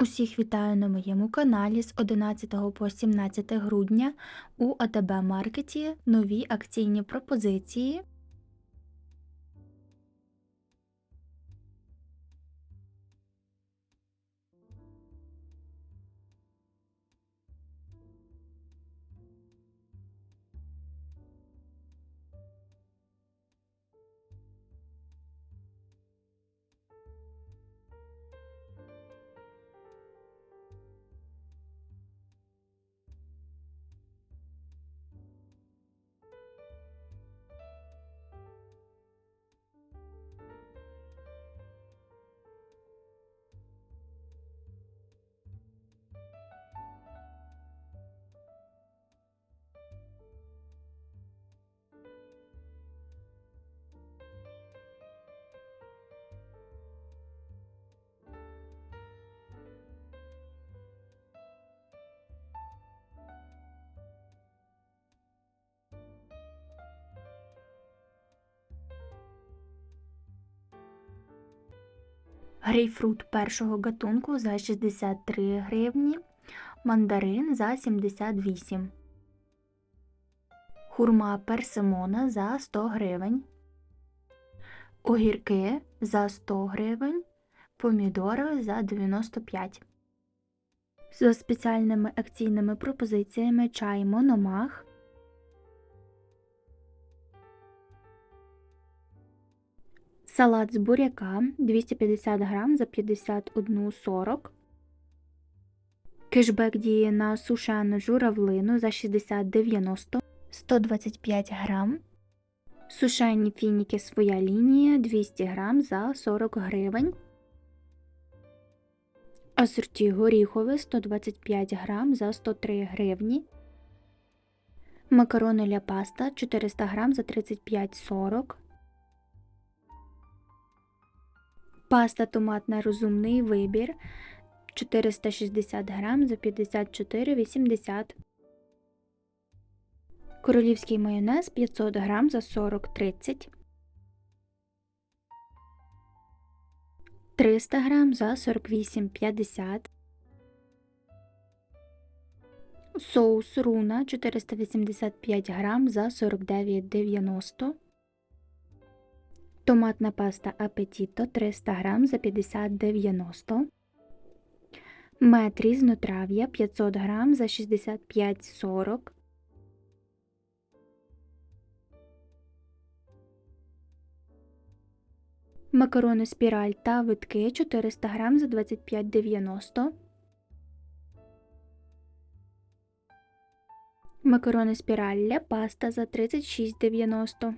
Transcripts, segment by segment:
Усіх вітаю на моєму каналі з 11 по 17 грудня у АТБ Маркеті нові акційні пропозиції. Грейпфрут першого гатунку за 63 гривні, мандарин за 78, хурма персимона за 100 гривень, огірки за 100 гривень, помідори за 95. За спеціальними акційними пропозиціями чай Мономах Салат з буряка 250 грам за 51,40. Кешбек діє на сушену журавлину за 60,90 125 грам. Сушені фініки своя лінія 200 грам за 40 гривень. Асорті горіхове 125 грам за 103 гривні. Макарони ля паста 400 грам за 35,40 Паста томатна розумний вибір. 460 грам за 54,80 Королівський майонез 500 грам за 40,30 300 грам за 48,50 Соус руна 485 грам за 49,90 Томатна паста Апетіто 300 грам за 50,90 Мед різнотрав'я 500 грам за 65,40 Макарони спіраль та витки 400 грам за 25,90 Макарони спіралля паста за 36,90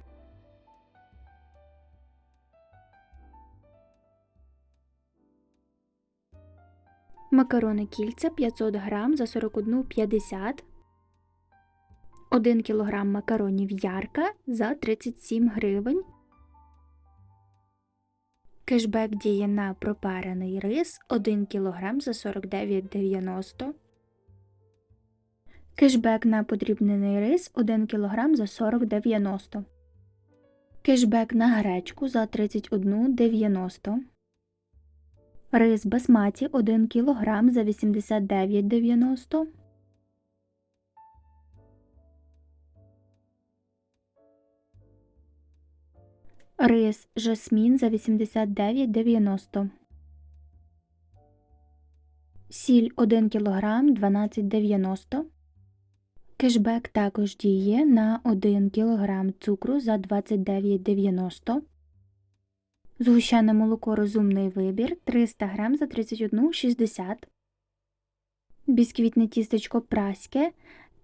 Макарони кільця 500 грам за 41,50 1 кг макаронів ярка за 37 гривень. Кешбек діє на пропарений рис 1 кг за 49,90 Кешбек на подрібнений рис 1 кг за 40,90 Кешбек на гречку за 31,90 Рис басматі 1 кг за 89,90 Рис жасмін за 89,90 Сіль 1 кг 12,90 Кешбек також діє на 1 кг цукру за 29,90 Згущене молоко розумний вибір 300 г за 31,60 Бісквітне тістечко праське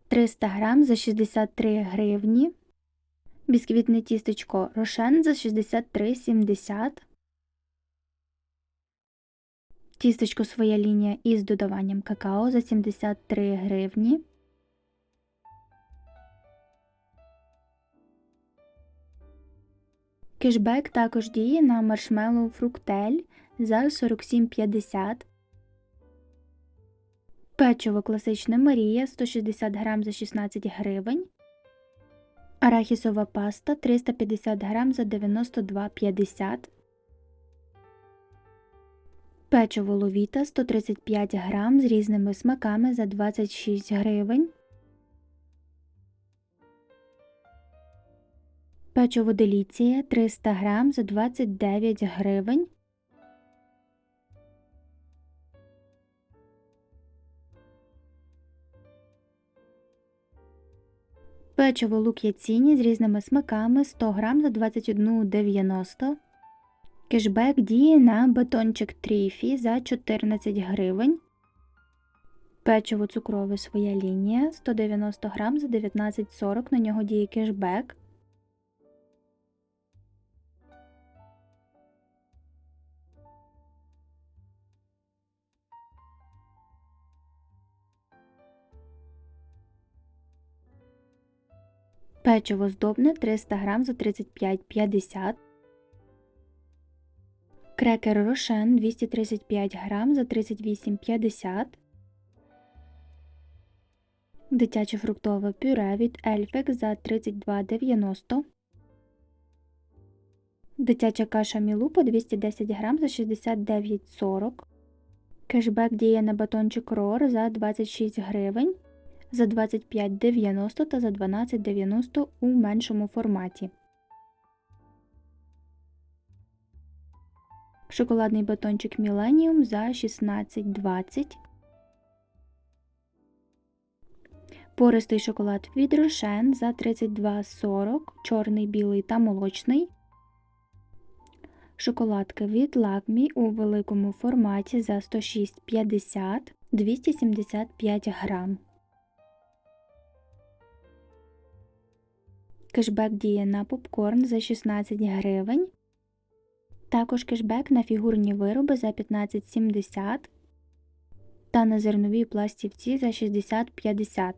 300 г за 63 гривні. Бісквітне тістечко рошен за 63,70 Тістечко своя лінія із додаванням какао за 73 гривні. Кешбек також діє на маршмеллоу фруктель за 47,50 Печиво класичне Марія 160 грам за 16 гривень. Арахісова паста 350 грам за 92,50 Печиво ловіта 135 грам з різними смаками за 26 гривень. Печиво деліція 300 грам за 29 гривень. Печиво лук яціні з різними смаками 100 грам за 21,90 Кешбек діє на батончик тріфі за 14 гривень. Печиво цукрове своя лінія 190 грам за 19,40 на нього діє кешбек. Печиво здобне 300 грам за 35,50 Крекер Рошен 235 грам за 38,50 Дитяче фруктове пюре від Ельфек за 32,90 Дитяча каша Мілупа 210 грам за 69,40 Кешбек діє на батончик Рор за 26 гривень за 25,90 та за 12,90 у меншому форматі. Шоколадний батончик Millennium за 16,20. Пористий шоколад від Рошен за 32,40, чорний, білий та молочний. Шоколадки від Лакмі у великому форматі за 106,50 275 грам. Кешбек діє на попкорн за 16 гривень. Також кешбек на фігурні вироби за 15,70 та на зернові пластівці за 60,50.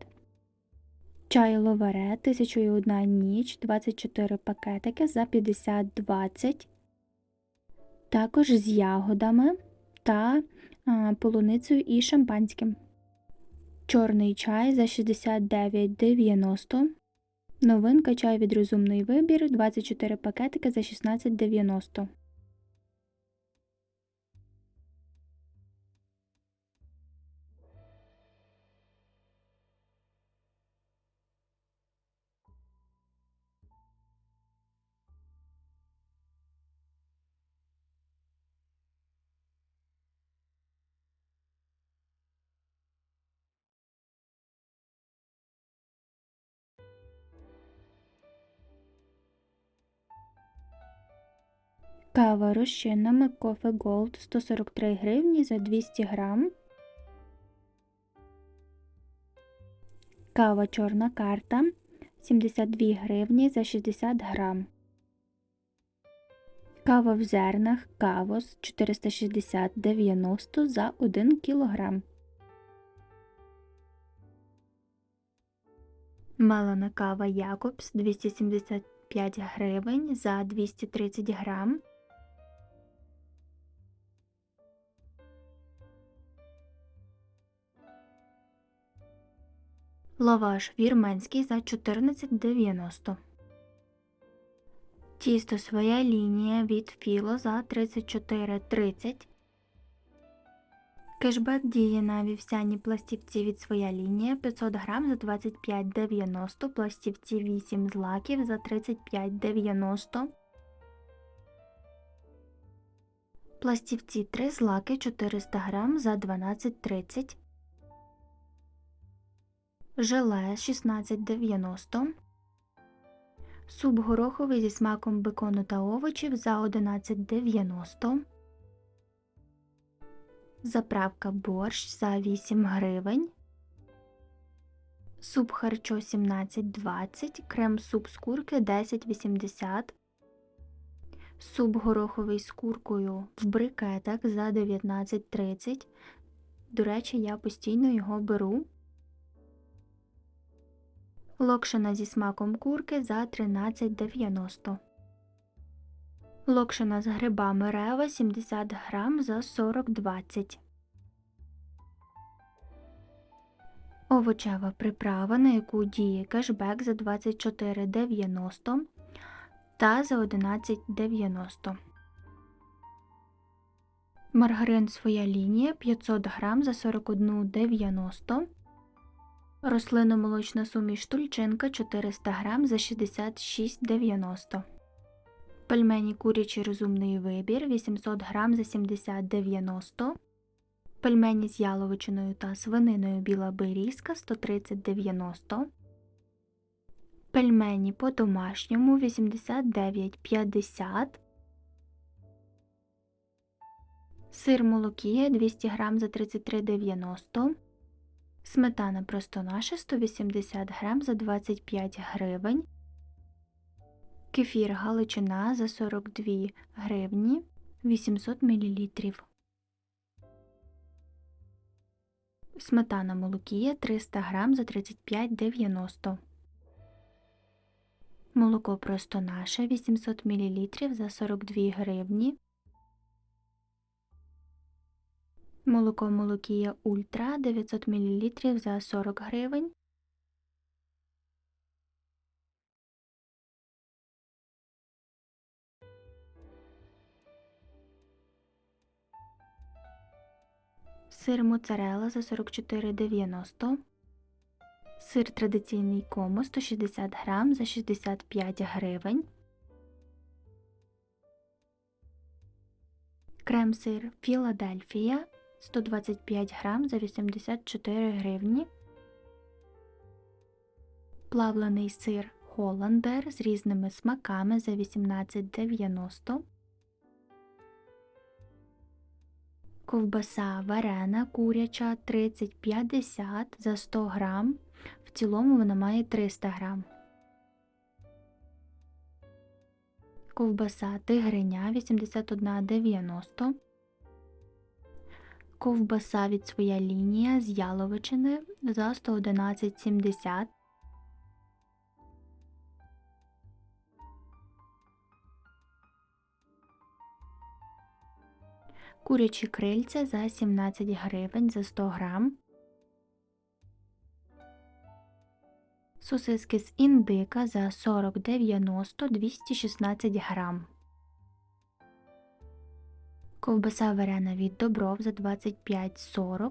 Чай ловаре 1001 ніч 24 пакетики за 50,20. Також з ягодами та а, полуницею і шампанським. Чорний чай за 69,90. Новинка чай від розумний вибір 24 пакетики за 16,90. Кава розчинами Coffee Gold 143 гривні за 200 грам. Кава чорна карта 72 гривні за 60 грам. Кава в зернах Кавос 460,90 за 1 кг. Мелана кава Якобс 275 гривень за 230 грам. Лаваш вірменський за 14,90. Тісто своя лінія від Філо за 34,30. Кешбек діє на вівсяні пластівці від своя лінія 500 грам за 25,90, пластівці 8 злаків за 35,90. Пластівці 3 злаки 400 грам за 12,30. Желе 16,90. Суп гороховий зі смаком бекону та овочів за 11,90. Заправка борщ за 8 гривень. Суп харчо 17,20, крем суп з курки 10,80. Суп гороховий з куркою в брикетах за 19,30. До речі, я постійно його беру. Локшина зі смаком курки за 13,90. Локшина з грибами рева 70 грам за 40,20. Овочева приправа, на яку діє кешбек за 24,90 та за 11,90. Маргарин своя лінія 500 грам за 41,90. Рослинно-молочна суміш тульчинка 400 грам за 66,90. Пельмені курячий розумний вибір 800 грам за 70,90. Пельмені з яловичиною та свининою біла берізка 130,90. Пельмені по-домашньому 89,50. Сир молокія 200 грам за 33,90. Сметана просто наша 180 грам за 25 гривень. Кефір Галичина за 42 гривні 800 мл. Сметана молокія 300 грам за 35,90. Молоко просто наше 800 мл за 42 гривні. Молоко молокія Ультра 900 мл за 40 гривень. Сир моцарелла за 44,90. Сир традиційний комо 160 грам за 65 гривень. Крем-сир Філадельфія 125 грам за 84 гривні. Плавлений сир Холландер з різними смаками за 18,90. Ковбаса варена куряча 30,50 за 100 грам. В цілому вона має 300 грам. Ковбаса тигриня 81,90. Ковбаса від своя лінія з яловичини за 111,70. Курячі крильця за 17 гривень за 100 грам. Сосиски з індика за 40,90 216 грам. Ковбаса варена від Добров за 25,40.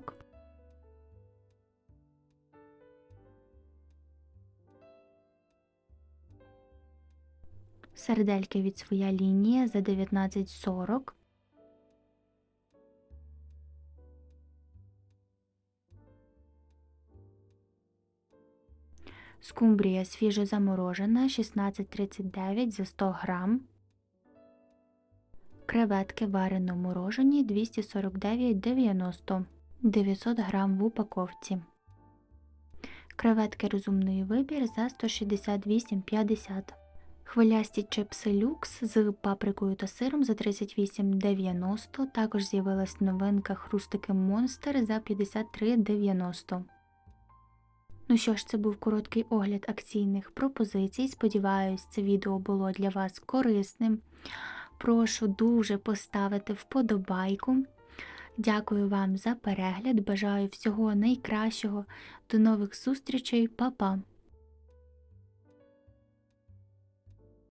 Сердельки від своя лінія за 19,40. Скумбрія свіже заморожена 16,39 за 100 грам. Креветки варено морожені 249,90 900 грам в упаковці. Креветки розумний вибір за 168,50 Хвилясті чипси люкс з паприкою та сиром за 38,90 Також з'явилась новинка хрустики Монстер за 53,90 Ну що ж, це був короткий огляд акційних пропозицій. Сподіваюсь, це відео було для вас корисним. Прошу дуже поставити вподобайку. Дякую вам за перегляд. Бажаю всього найкращого. До нових зустрічей, Па-па!